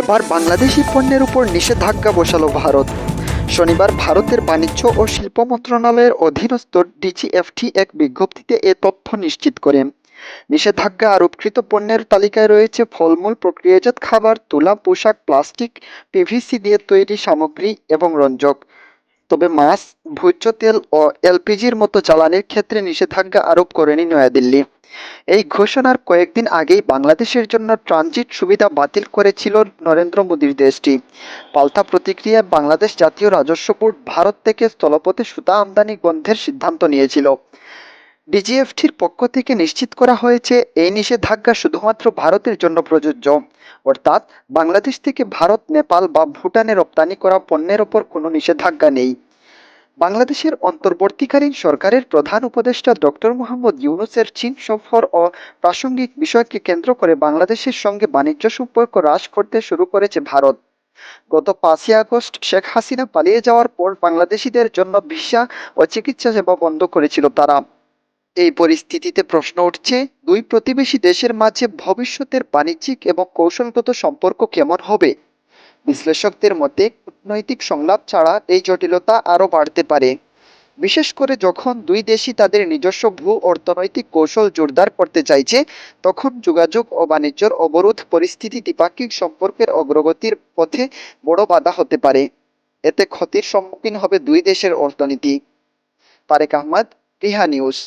এবার বাংলাদেশি পণ্যের উপর নিষেধাজ্ঞা বসালো ভারত। শনিবার ভারতের বাণিজ্য ও শিল্প মন্ত্রণালয়ের অধীনস্থ ডিজিএফটি এক বিজ্ঞপ্তিতে এ তথ্য নিশ্চিত করে। নিষেধাজ্ঞা আরোপকৃত পণ্যের তালিকায় রয়েছে ফলমূল, প্রক্রিয়াজাত খাবার, তুলা, পোশাক, প্লাস্টিক, পিভিসি দিয়ে তৈরি সামগ্রী এবং রঞ্জক। তবে মাছ, ভোজ্য তেল ও এলপিজির মতো জ্বালানির ক্ষেত্রে নিষেধাজ্ঞা আরোপ করেনি নয়াদিল্লি। এই ঘোষণার কয়েকদিন আগেই বাংলাদেশের জন্য ট্রানজিট সুবিধা বাতিল করেছিল নরেন্দ্র মোদীর দেশটি। পাল্টা প্রতিক্রিয়ায় বাংলাদেশ জাতীয় রাজস্ব বোর্ড ভারত থেকে স্থলপথে সুতা আমদানি বন্ধের সিদ্ধান্ত নিয়েছিল। ডিজিএফটির পক্ষ থেকে নিশ্চিত করা হয়েছে, এই নিষেধাজ্ঞা শুধুমাত্র ভারতের জন্য প্রযোজ্য। অর্থাৎ বাংলাদেশ থেকে ভারত, নেপাল বা ভুটানে রপ্তানি করা পণ্যের ওপর কোনো নিষেধাজ্ঞা নেই। বাংলাদেশের অন্তর্বর্তীকালীন সরকারের প্রধান উপদেষ্টা ডক্টর মোহাম্মদ ইউনুসের চীন সফর ও প্রাসঙ্গিক বিষয়কে কেন্দ্র করে বাংলাদেশের সঙ্গে বাণিজ্য সম্পর্ক হ্রাস করতে শুরু করেছে ভারত। গত পাঁচই আগস্ট শেখ হাসিনা পালিয়ে যাওয়ার পর বাংলাদেশিদের জন্য ভিসা ও চিকিৎসা সেবা বন্ধ করেছিল তারা। এই পরিস্থিতিতে প্রশ্ন উঠছে, দুই প্রতিবেশী দেশের মাঝে ভবিষ্যতের বাণিজ্যিক এবং কৌশলগত সম্পর্ক কেমন হবে? বিশ্লেষকদের মতে, কূটনৈতিক সংলাপ ছাড়া এই জটিলতা আরও বাড়তে পারে। বিশেষ করে যখন দুই দেশই তাদের নিজস্ব ভূ অর্থনৈতিক কৌশল জোরদার করতে চাইছে, তখন যোগাযোগ ও বাণিজ্যর অবরোধ পরিস্থিতি দ্বিপাক্ষিক সম্পর্কের অগ্রগতির পথে বড় বাধা হতে পারে। এতে ক্ষতির সম্মুখীন হবে দুই দেশের অর্থনীতি। তারেক আহমদ, রিহা নিউজ।